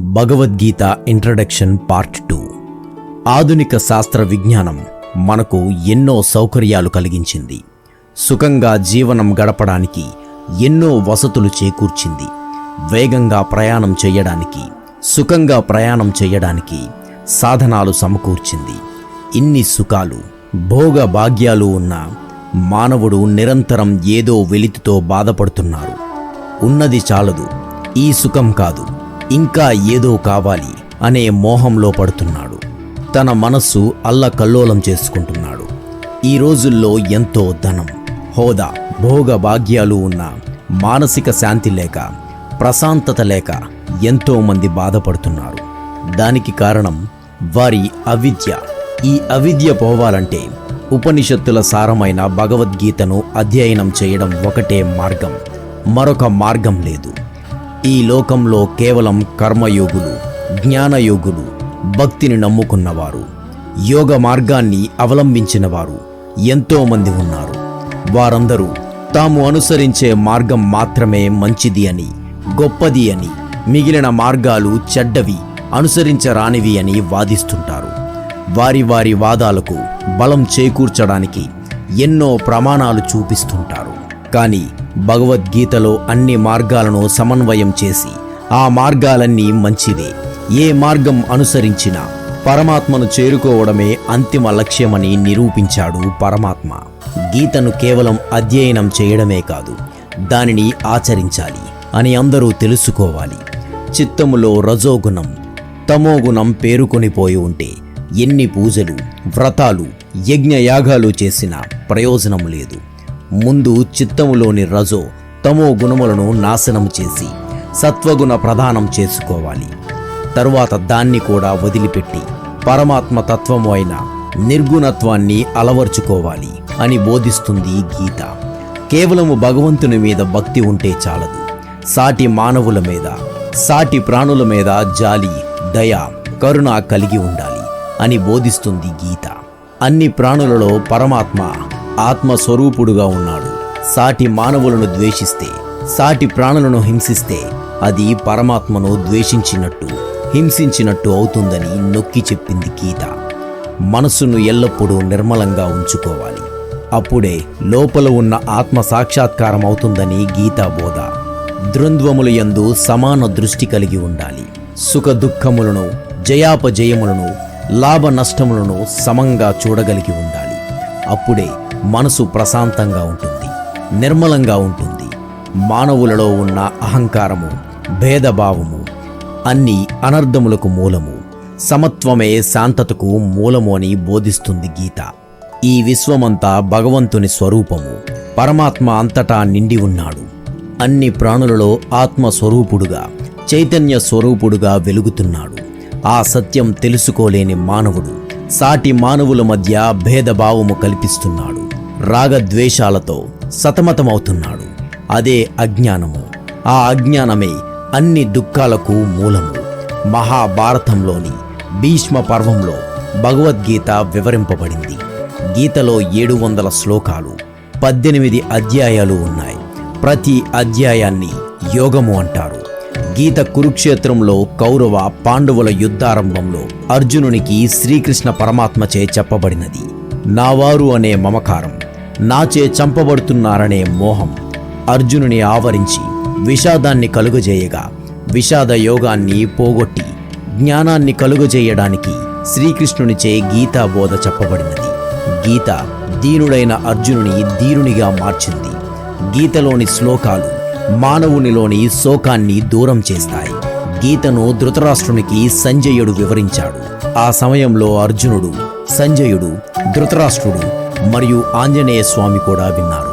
Bhagavad Gita introduction part two. ఆధునిక శాస్త్ర విజ్ఞానం మనకు ఎన్నో సౌకర్యాలు కలిగించింది. సుఖంగా జీవనం గడపడానికి ఎన్నో వసతులు చేకూర్చింది. వేగంగా ప్రయాణం చేయడానికి సుఖంగా ప్రయాణం చేయడానికి సాధనాలు సమకూర్చింది. ఇన్ని సుఖాలు భోగ భాగ్యాలు ఉన్న మానవుడు నిరంతరం ఏదో వెలితితో బాధపడుతున్నారు. ఉన్నది చాలదు ఈ సుఖం కాదు. ఇంకా ఏదో కావాలి అనే మోహంలో పడుతున్నాడు. తన మనస్సు అల్లకల్లోలం చేసుకుంటున్నాడు. ఈ రోజుల్లో ఎంతో ధనం హోదా భోగ భాగ్యాలు ఉన్న మానసిక శాంతి లేక ప్రశాంతత లేక ఎంతోమంది బాధపడుతున్నారు. దానికి కారణం వారి అవిద్య. ఈ అవిద్య పోవాలంటే ఉపనిషత్తుల సారమైన భగవద్గీతను అధ్యయనం చేయడం ఒకటే మార్గం. మరొక మార్గం లేదు. ఈ లోకంలో కేవలం కర్మయోగులు జ్ఞానయోగులు భక్తిని నమ్ముకున్నవారు యోగ మార్గాన్ని అవలంబించిన వారు ఎంతోమంది ఉన్నారు. వారందరూ తాము అనుసరించే మార్గం మాత్రమే మంచిది అని గొప్పది అని మిగిలిన మార్గాలు చెడ్డవి అనుసరించరానివి అని వాదిస్తుంటారు. వారి వారి వాదాలకు బలం చేకూర్చడానికి ఎన్నో ప్రమాణాలు చూపిస్తుంటారు. కానీ భగవద్గీతలో అన్ని మార్గాలను సమన్వయం చేసి ఆ మార్గాలన్నీ మంచివే. ఏ మార్గం అనుసరించినా పరమాత్మను చేరుకోవడమే అంతిమ లక్ష్యమని నిరూపించాడు పరమాత్మ. గీతను కేవలం అధ్యయనం చేయడమే కాదు దానిని ఆచరించాలి అని అందరూ తెలుసుకోవాలి. చిత్తములో రజోగుణం తమోగుణం పేరుకొనిపోయి ఉంటే ఎన్ని పూజలు వ్రతాలు యజ్ఞయాగాలు చేసినా ప్రయోజనం లేదు. ముందు చిత్తములోని రజో తమో గుణములను నాశనం చేసి సత్వగుణ ప్రదానం చేసుకోవాలి. తరువాత దాన్ని కూడా వదిలిపెట్టి పరమాత్మ తత్వము అయిన నిర్గుణత్వాన్ని అలవర్చుకోవాలి అని బోధిస్తుంది గీత. కేవలము భగవంతుని మీద భక్తి ఉంటే చాలదు. సాటి మానవుల మీద సాటి ప్రాణుల మీద జాలి దయ కరుణ కలిగి ఉండాలి అని బోధిస్తుంది గీత. అన్ని ప్రాణులలో పరమాత్మ ఆత్మస్వరూపుడుగా ఉన్నాడు. సాటి మానవులను ద్వేషిస్తే సాటి ప్రాణులను హింసిస్తే అది పరమాత్మను ద్వేషించినట్టు హింసించినట్టు అవుతుందని నొక్కి చెప్పింది గీత. మనస్సును ఎల్లప్పుడూ నిర్మలంగా ఉంచుకోవాలి. అప్పుడే లోపల ఉన్న ఆత్మ సాక్షాత్కారం అవుతుందని గీతా బోధ. ద్వంద్వములు యందు సమాన దృష్టి కలిగి ఉండాలి. సుఖ దుఃఖములను జయాపజయములను లాభ నష్టములను సమంగా చూడగలిగి ఉండాలి. అప్పుడే మనసు ప్రశాంతంగా ఉంటుంది నిర్మలంగా ఉంటుంది. మానవులలో ఉన్న అహంకారము భేదభావము అన్ని అనర్థములకు మూలము. సమత్వమే శాంతతకు మూలము అని బోధిస్తుంది గీత. ఈ విశ్వమంతా భగవంతుని స్వరూపము. పరమాత్మ అంతటా నిండి ఉన్నాడు. అన్ని ప్రాణులలో ఆత్మ స్వరూపుడుగా చైతన్య స్వరూపుడుగా వెలుగుతున్నాడు. ఆ సత్యం తెలుసుకోలేని మానవుడు సాటి మానవుల మధ్య భేదభావము కల్పిస్తున్నాడు. రాగద్వేషాలతో సతమతమవుతున్నాడు. అదే అజ్ఞానము. ఆ అజ్ఞానమే అన్ని దుఃఖాలకు మూలము. మహాభారతంలోని భీష్మ పర్వంలో భగవద్గీత వివరింపబడింది. గీతలో ఏడు వందల శ్లోకాలు పద్దెనిమిది అధ్యాయాలు ఉన్నాయి. ప్రతి అధ్యాయాన్ని యోగము అంటారు. గీత కురుక్షేత్రంలో కౌరవ పాండవుల యుద్ధారంభంలో అర్జునునికి శ్రీకృష్ణ పరమాత్మచే చెప్పబడినది. నావారు అనే మమకారం. నాచే చంపబడుతున్నారనే మోహం. అర్జునుని ఆవరించి విషాదాన్ని కలుగజేయగా విషాద యోగాన్ని పోగొట్టి జ్ఞానాన్ని కలుగజేయడానికి శ్రీకృష్ణునిచే గీతా బోధ చెప్పబడినది. గీత దీనుడైన అర్జునుని ధీరునిగా మార్చింది. గీతలోని శ్లోకాలు మానవునిలోని శోకాన్ని దూరం చేస్తాయి. గీతను ధృతరాష్ట్రునికి సంజయుడు వివరించాడు. ఆ సమయంలో అర్జునుడు సంజయుడు ధృతరాష్ట్రుడు మరియు ఆంజనేయ స్వామి కూడా విన్నారు.